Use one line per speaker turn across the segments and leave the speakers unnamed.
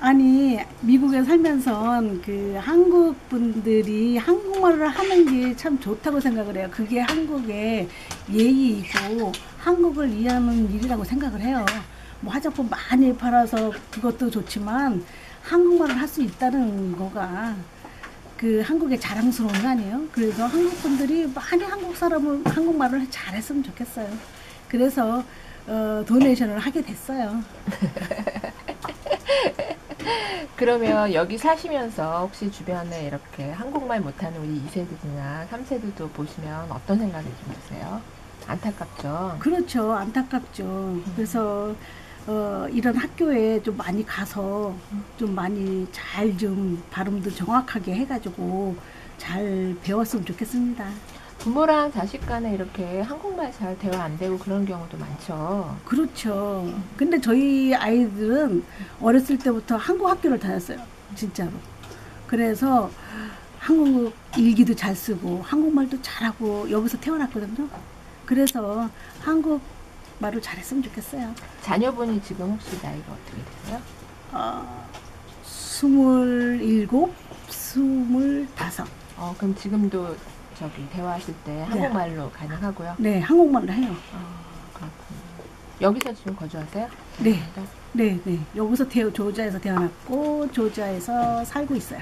아니 미국에 살면서 그 한국 분들이 한국말을 하는 게 참 좋다고 생각을 해요. 그게 한국의 예의이고 한국을 이해하는 일이라고 생각을 해요. 뭐 화장품 많이 팔아서 그것도 좋지만 한국말을 할 수 있다는 거가 그 한국의 자랑스러운 거 아니에요? 그래서 한국 분들이 많이 한국 사람을 한국말을 잘했으면 좋겠어요. 그래서 어, 도네이션을 하게 됐어요.
그러면 여기 사시면서 혹시 주변에 이렇게 한국말 못하는 우리 2세들이나 3세들도 보시면 어떤 생각이 좀 드세요? 안타깝죠?
그렇죠. 안타깝죠. 그래서 어, 이런 학교에 좀 많이 가서 좀 많이 잘 좀 발음도 정확하게 해가지고 잘 배웠으면 좋겠습니다.
부모랑 자식 간에 이렇게 한국말 잘 대화 안 되고 그런 경우도 많죠.
그렇죠. 근데 저희 아이들은 어렸을 때부터 한국 학교를 다녔어요. 진짜로. 그래서 한국 일기도 잘 쓰고 한국말도 잘하고 여기서 태어났거든요. 그래서 한국 말을 잘했으면 좋겠어요.
자녀분이 지금 혹시 나이가 어떻게 되세요?
어, 스물일곱, 스물다섯.
어, 그럼 지금도 저기 대화하실 때 한국말로 가능하고요.
네, 한국말로 해요.
아, 그렇군요. 여기서 지금 거주하세요?
네, 네, 네. 여기서 태어, 조지아에서 태어났고 조지아에서 살고 있어요.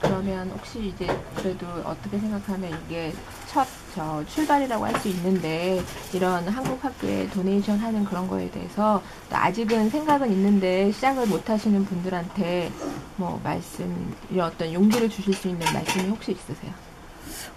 그러면 혹시 이제 그래도 어떻게 생각하면 이게 첫 저 출발이라고 할 수 있는데 이런 한국 학교에 도네이션 하는 그런 거에 대해서 또 아직은 생각은 있는데 시작을 못 하시는 분들한테 뭐 말씀 이런 어떤 용기를 주실 수 있는 말씀이 혹시 있으세요?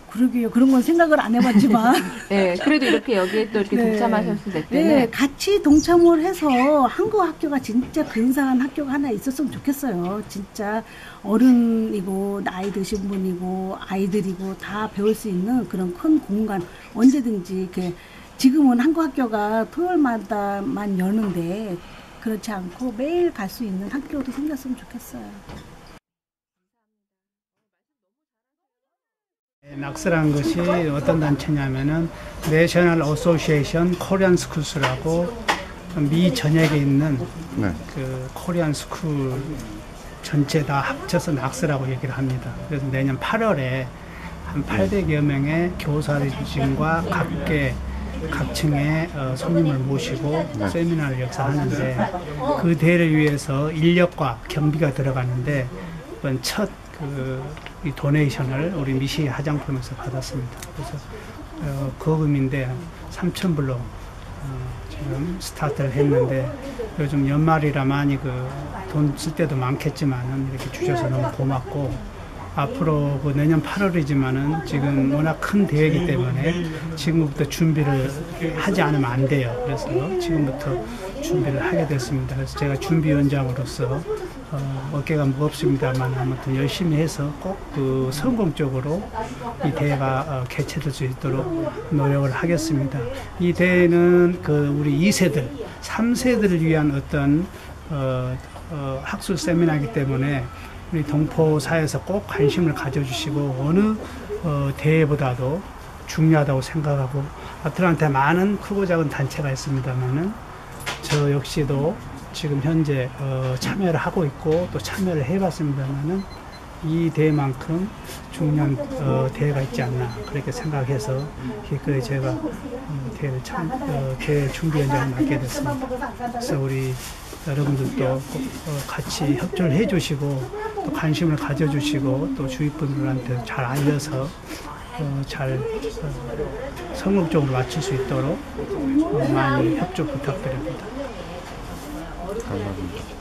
그러게요. 그런 건 생각을 안 해봤지만.
네, 그래도 이렇게 여기에 또 이렇게
네.
동참하셨을 때
네, 같이 동참을 해서 한국 학교가 진짜 근사한 학교가 하나 있었으면 좋겠어요. 진짜 어른이고 나이 드신 분이고 아이들이고 다 배울 수 있는 그런 큰 공간 언제든지 이렇게 지금은 한국 학교가 토요일마다만 여는데 그렇지 않고 매일 갈 수 있는 학교도 생겼으면 좋겠어요.
낙스라는 것이 어떤 단체냐면은 내셔널 어소시에이션 코리안 스쿨스라고 미 전역에 있는
네.
그 코리안 스쿨 전체 다 합쳐서 낙스라고 얘기를 합니다. 그래서 내년 8월에 한 800여 명의 교사진과 각계 각층의 어, 손님을 모시고
네.
세미나를 역사하는데 그 대회를 위해서 인력과 경비가 들어가는데 이번 첫그 도네이션을 우리 미시 화장품에서 받았습니다. 그래서 어, 거금인데 3천 불로 어, 지금 스타트를 했는데 요즘 연말이라 많이 그 돈 쓸 때도 많겠지만은 이렇게 주셔서 너무 고맙고 앞으로 그 내년 8월이지만은 지금 워낙 큰 대회이기 때문에 지금부터 준비를 하지 않으면 안 돼요. 그래서 지금부터 준비를 하게 됐습니다. 그래서 제가 준비위원장으로서 어, 어깨가 무겁습니다만 아무튼 열심히 해서 꼭그 성공적으로 이 대회가 어, 개최될 수 있도록 노력을 하겠습니다. 이 대회는 그 우리 2세들, 3세들을 위한 어떤 어, 어, 학술 세미나이기 때문에 우리 동포사에서 꼭 관심을 가져주시고 어느 어, 대회보다도 중요하다고 생각하고 아틀란타에 많은 크고 작은 단체가 있습니다만은 저 역시도 지금 현재 어, 참여를 하고 있고 또 참여를 해봤습니다만은 이 대회만큼 중요한 어, 대회가 있지 않나 그렇게 생각해서 그 제가 어, 대회를 참 어, 대회 준비위원장을 맡게 됐습니다. 그래서 우리 여러분들도 꼭, 어, 같이 협조를 해주시고 또 관심을 가져주시고 또 주위 분들한테 잘 알려서 어, 잘 어, 성공적으로 마칠 수 있도록 어, 많이 협조 부탁드립니다.
감사합니다.